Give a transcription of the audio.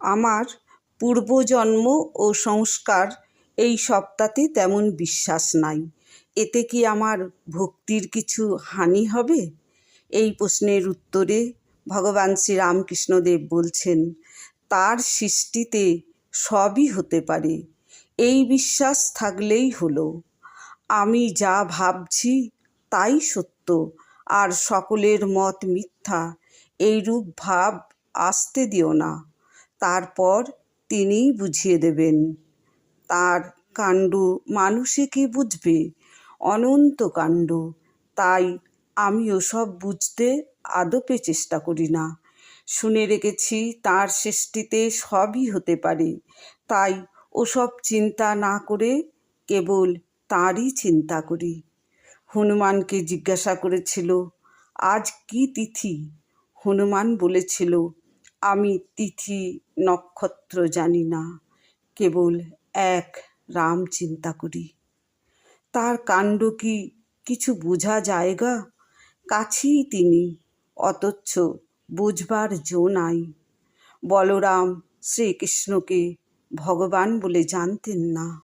আমার পূর্বজন্ম ও সংস্কার এই সবটাতে তেমন বিশ্বাস নাই। এতে কি আমার ভক্তির কিছু হানি হবে? এই প্রশ্নের উত্তরে ভগবান শ্রীরামকৃষ্ণদেব বলছেন, তার সৃষ্টিতে সবই হতে পারে। এই বিশ্বাস থাকলেই হলো। আমি যা ভাবছি তাই সত্য, আর সকলের মত মিথ্যা, এইরূপ ভাব আসতে দিও না। তারপর তিনিই বুঝিয়ে দেবেন। তার কাণ্ড মানুষে কে বুঝবে? অনন্ত কাণ্ড। তাই আমি ওসব বুঝতে আদপে চেষ্টা করি না। শুনে রেখেছি তার সৃষ্টিতে সবই হতে পারে। তাই ওসব চিন্তা না করে কেবল তাঁরই চিন্তা করি। হনুমানকে জিজ্ঞাসা করেছিল, আজ কি তিথি? হনুমান বলেছিল আমি তিথি নক্ষত্র জানি না, কেবল এক রাম চিন্তা করি। তার কাণ্ড কি কিছু বোঝা যায়গা কাছেই তিনি, অথচ বুঝবার জো নাই। বলরাম শ্রীকৃষ্ণকে ভগবান বলে জানতেন না।